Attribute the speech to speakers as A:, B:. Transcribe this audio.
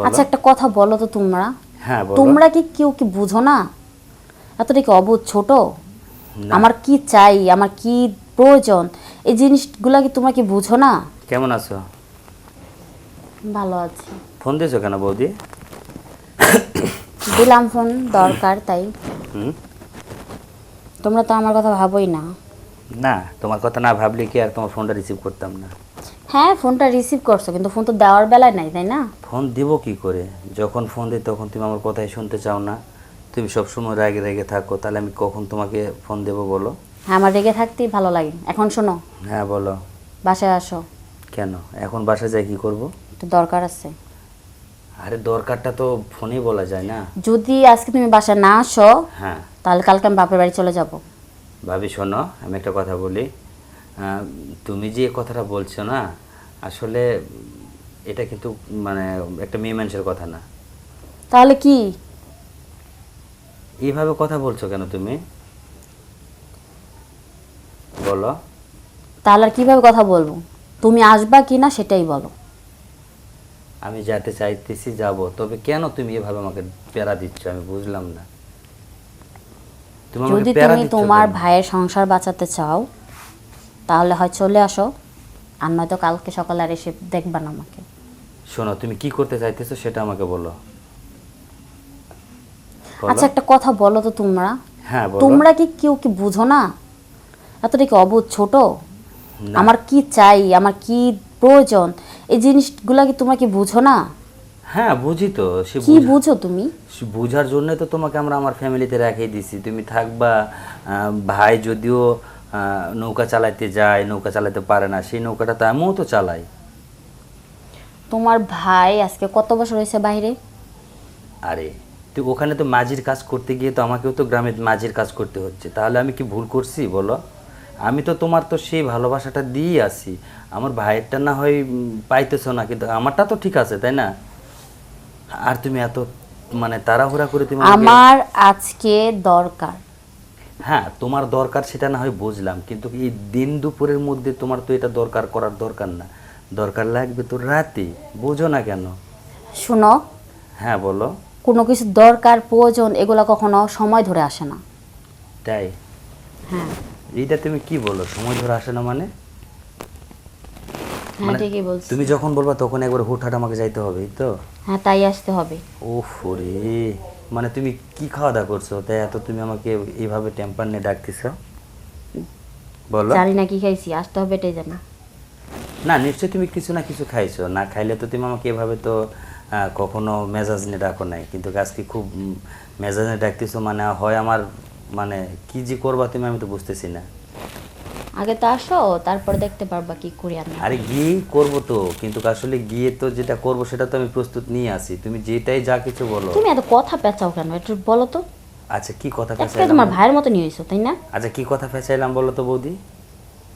A: বলো।
B: আচ্ছা একটা কথা বলো তো তোমরা।
A: হ্যাঁ বলো।
B: তোমরা কি কেউ কি বুঝো না? এতটা কি অবুধ ছোট? আমার কি চাই? আমার কি প্রয়োজন? এই জিনিসগুলা কি তোমরা কি বুঝো না?
A: কেমন আছো?
B: ভালো আছি।
A: ফোন দিয়েছ কেন বৌদি?
B: দিলাম ফোন দরকার তাই। তোমরা তো আমার কথা ভাবোই না।
A: না তোমার কথা না ভাবলে কি আর তোমার ফোনটা রিসিভ করতাম না।
B: হ্যাঁ ফোনটা রিসিভ করছ কিন্তু ফোন তো দেওয়ার বেলায় নাই তাই না?
A: ফোন দিব কি করে? যখন ফোন দিই তখন তুমি আমার কথাই শুনতে চাও না। তুমি সবসময় রাগে রেগে থাকো তাহলে আমি কখন তোমাকে ফোন দেবো বলো?
B: হ্যাঁ আমার রেগে থাকতেই ভালো লাগে। এখন শোনো।
A: হ্যাঁ বলো।
B: বাসায় আসো।
A: কেন? এখন বাসায় যাই কি করব?
B: একটু দরকার আছে।
A: আরে দরকারটা তো ফোনেই বলা যায় না।
B: যদি আজকে তুমি বাসায় না আসো
A: হ্যাঁ।
B: তাহলে কালকে আমি বাপের বাড়ি চলে যাব।
A: ভাবি শোনো আমি একটা কথা বলি। তুমি যে কথাটা বলছো না আসলে এটা কিন্তু মানে একটা মেয়ে মানুষের কথা না।
B: তাহলে কি?
A: এইভাবে কথা বলছো কেন তুমি? বলো।
B: তাহলে আর কীভাবে কথা বলব? তুমি আসবা কি না সেটাই বলো।
A: আমি যেতে চাইতেছি যাব তবে কেন তুমি এভাবে আমাকে প্যারা দিচ্ছ আমি বুঝলাম না। তুমি
B: যদি তুমি তোমার ভাইয়ের সংসার বাঁচাতে চাও তাহলে হয় চলে আসো। আর নয়তো কালকে সকালে আর এসে দেখবা না আমাকে।
A: শোনো তুমি কি করতে চাইতেছো সেটা আমাকে বলো। বলো।
B: আচ্ছা একটা কথা বলো তো তোমরা।
A: হ্যাঁ বলো।
B: তোমরা কি কেউ কি বুঝো না? এতটা কি অবুধ ছোট?
A: না।
B: আমার কি চাই? আমার কি প্রয়োজন? এই জিনিসগুলা কি তোমরা কি বুঝো না?
A: হ্যাঁ বুঝি তো। সে
B: কি
A: বুঝা-
B: বুঝো তুমি?
A: সে বুঝার জন্য তো তোমাকে আমরা আমার ফ্যামিলিতে রেখে দিছি। তুমি থাকবা আহ, ভাই যদিও আহ, নৌকা চালাইতে যায় নৌকা চালাতে পারে না সেই নৌকাটা তো আমিও তো চালাই।
B: তোমার ভাই আজকে কত বছর হয়েছে বাইরে?
A: আরে তুই ওখানে তো মাঝির কাজ করতে গিয়ে তো আমাকেও তো গ্রামে মাঝির কাজ করতে হচ্ছে। তাহলে আমি কি ভুল করছি বলো? আমি তো তোমার তো সেই ভালোবাসাটা দিয়ে আসি আমার ভাইয়েরটা না হয় পাইতেছো না কিন্তু আমারটা তো ঠিক আছে তাই না? আর তুমি এত মানে তাড়াহুড়া করে তুমি
B: আমার আজকে দরকার।
A: হ্যাঁ তোমার দরকার সেটা না হয় বুঝলাম কিন্তু এই দিন দুপুরের মধ্যে তোমার তো এটা দরকার করার দরকার না। দরকার লাগবে তো রাতে বোঝো না কেন?
B: শুনো
A: হ্যাঁ বলো।
B: কোনো কিছু দরকার প্রয়োজন এগুলো কখনো সময় ধরে আসে না।
A: তাই?
B: হ্যাঁ।
A: এইটা তুমি কি বলো সময় ধরে আসে না মানে?
B: হ্যাঁ ঠিকই বলছি।
A: তুমি যখন বলবা তখন একবার হুটহাট আমাকে যাইতে হবে তো?
B: হ্যাঁ তাই আসতে হবে।
A: ওফ রে মানে তুমি কি খাওয়া দাওয়া করছ? তাই এত তুমি আমাকে এইভাবে টেম্পার নিয়ে ডাকতেছ। বলো।
B: জানি না কি খাইছি আসতে হবে এটাই জানি।
A: না নিশ্চয়ই তুমি কিছু না কিছু খাইছো। না খাইলে তো তুমি আমাকে এভাবে তো কখনো মেজাজ নিয়ে ডাকো নাই। কিন্তু আজকে খুব মেজাজ নিয়ে ডাকতেছো মানে হয় আমার মানে কি যে করবা তুমি আমি তো বুঝতেছি না।
B: আগে তো আসো তারপর দেখতে পারবা কি করি আমি।
A: আরে গিয়ে করব তো কিন্তু আসলে গিয়ে তো যেটা করব সেটা তো আমি প্রস্তুত নিয়ে আসি তুমি যেটাই যা কিছু বলো।
B: তুমি এত কথা পেঁচাও কেন? একটু বলো তো।
A: আচ্ছা কি কথা পেঁচাইলাম
B: তোমার ভাইয়ের মতো নিয়ে এসো তাই না?
A: আচ্ছা কি কথা পেঁচাইলাম বলো তো বৌদি?